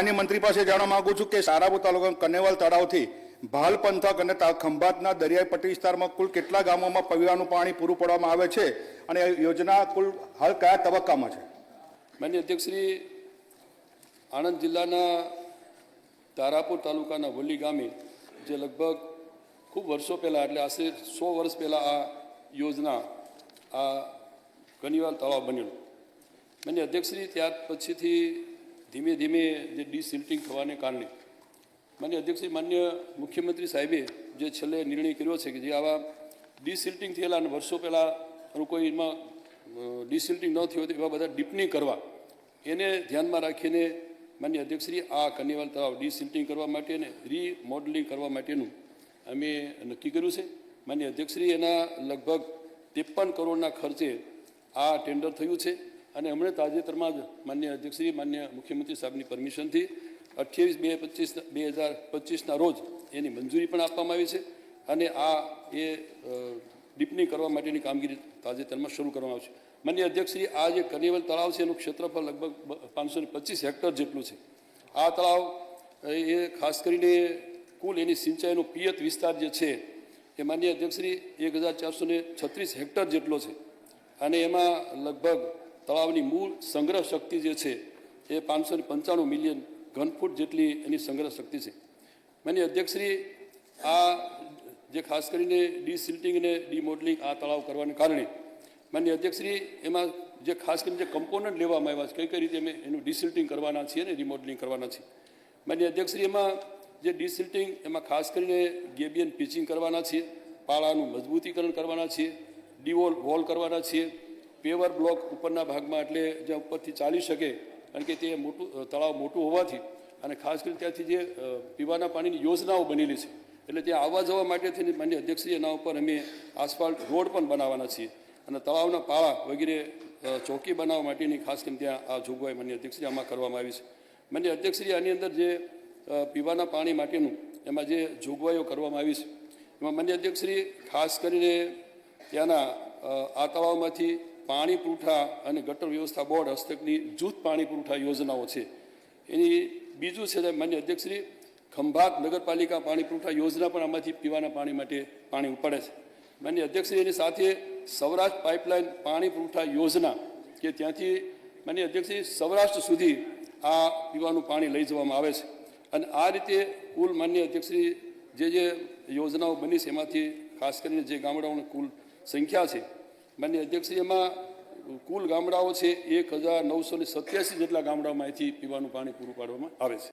માન્ય મંત્રી પાસે જાણવા માંગુ છું કે સારાપુર તાલુકા કનેવાલ તળાવથી ભાલ પંથક અને ખંભાતના દરિયાઈ પટ્ટી વિસ્તારમાં કુલ કેટલા ગામોમાં પીવાનું પાણી પૂરું પાડવામાં આવે છે? અને યોજના કુલ હાલ કયા તબક્કામાં છે? માન્ય અધ્યક્ષશ્રી, આણંદ જિલ્લાના તારાપુર તાલુકાના વલી ગામે જે લગભગ ખૂબ વર્ષો પહેલાં એટલે આશરે સો વર્ષ પહેલાં આ યોજના આ ઘણીવાર તળાવ બનેલું. માન્ય અધ્યક્ષશ્રી, ત્યાર પછીથી ધીમે ધીમે જે ડિસિલ્ટિંગ થવાને કારણે. માન્ય અધ્યક્ષશ્રી માન્ય મુખ્યમંત્રી સાહેબે જે છેલ્લે નિર્ણય કર્યો છે કે જે આવા ડિસિલ્ટિંગ થયેલા અને વર્ષો પહેલાં કોઈ એમાં ડિસિલ્ટિંગ ન થયું એવા બધા ડીપનિંગ કરવા. એને ધ્યાનમાં રાખીને માન્ય અધ્યક્ષશ્રી આ કન્યાવાલ તળાવ ડિસિલ્ટિંગ કરવા માટે અને રીમોડલિંગ કરવા માટેનું અમે નક્કી કર્યું છે. માન્ય અધ્યક્ષશ્રી એના લગભગ ત્રેપન કરોડના ખર્ચે આ ટેન્ડર થયું છે. અને હમણાં તાજેતરમાં જ માન્ય અધ્યક્ષશ્રી, માન્ય મુખ્યમંત્રી સાહેબની પરમિશનથી અઠ્યાવીસ બે પચીસ બે હજાર પચીસના રોજ એની મંજૂરી પણ આપવામાં આવી છે અને આ એ ડીપની કરવા માટેની કામગીરી તાજેતરમાં શરૂ કરવામાં આવશે. માન્ય અધ્યક્ષશ્રી, આ જે કનિવલ તળાવ છે એનું ક્ષેત્રફળ લગભગ પાંચસો પચીસ હેક્ટર જેટલું છે. આ તળાવ, એ ખાસ કરીને કુલ એની સિંચાઈનો પિયત વિસ્તાર જે છે, એ માન્ય અધ્યક્ષશ્રી એક હજાર ચારસો છત્રીસ હેક્ટર જેટલો છે. અને એમાં લગભગ તળાવની મૂળ સંગ્રહ શક્તિ જે છે, એ પાંચસો ને પંચાણું મિલિયન ઘનફૂટ જેટલી એની સંગ્રહ શક્તિ છે. માન્ય અધ્યક્ષશ્રી, આ જે ખાસ કરીને ડિસિલ્ટિંગ અને ડિમોડલિંગ આ તળાવ કરવાને કારણે માન્ય અધ્યક્ષશ્રી, એમાં જે ખાસ કરીને જે કમ્પોનન્ટ લેવામાં આવ્યા છે, કઈ કઈ રીતે અમે એનું ડિસિલ્ટિંગ કરવાના છીએ અને રિમોડલિંગ કરવાના છીએ. માન્ય અધ્યક્ષશ્રી, એમાં જે ડિસિલ્ટિંગ એમાં ખાસ કરીને ગેબિયન પિચિંગ કરવાના છીએ, પાળાનું મજબૂતીકરણ કરવાના છીએ ડીવોલ વોલ કરવાના છીએ પેવર બ્લોક ઉપરના ભાગમાં એટલે જ્યાં ઉપરથી ચાલી શકે, કારણ કે તે મોટું તળાવ મોટું હોવાથી અને ખાસ કરીને ત્યાંથી જે પીવાના પાણીની યોજનાઓ બનેલી છે. એટલે ત્યાં આવવા જવા માટે થઈને માન્ય અધ્યક્ષશ્રી એના ઉપર અમે આસફાલ્ટ રોડ પણ બનાવવાના છીએ અને તળાવના પાળા વગેરે ચોકી બનાવવા માટેની ખાસ કરીને ત્યાં આ જોગવાઈ માન્ય અધ્યક્ષશ્રી આમાં કરવામાં આવી છે. માન્ય અધ્યક્ષશ્રી આની અંદર જે પીવાના પાણી માટેનું એમાં જે જોગવાઈઓ કરવામાં આવી છે. એમાં માન્ય અધ્યક્ષશ્રી ખાસ કરીને ત્યાંના આ તળાવમાંથી પાણી પુરવઠા અને ગટર વ્યવસ્થા બોર્ડ હસ્તકની જૂથ પાણી પુરવઠા યોજનાઓ છે. એની બીજું છે માન્ય અધ્યક્ષશ્રી, ખંભાત નગરપાલિકા પાણી પુરવઠા યોજના પણ આમાંથી પીવાના પાણી માટે પાણી ઉપાડે છે. માન્ય અધ્યક્ષશ્રી, એની સાથે સૌરાષ્ટ્ર પાઇપલાઇન પાણી પુરવઠા યોજના કે ત્યાંથી માન્ય અધ્યક્ષશ્રી, સૌરાષ્ટ્ર સુધી આ પીવાનું પાણી લઈ જવામાં આવે છે. અને આ રીતે કુલ માન્ય અધ્યક્ષશ્રી જે જે યોજનાઓ બની છે, એમાંથી ખાસ કરીને જે ગામડાઓની કુલ સંખ્યા છે માન્ય અધ્યક્ષશ્રી એમાં કુલ ગામડાઓ છે એક હજાર નવસો ને સત્યાસી જેટલા ગામડાઓમાં અહીંથી પીવાનું પાણી પૂરું પાડવામાં આવે છે.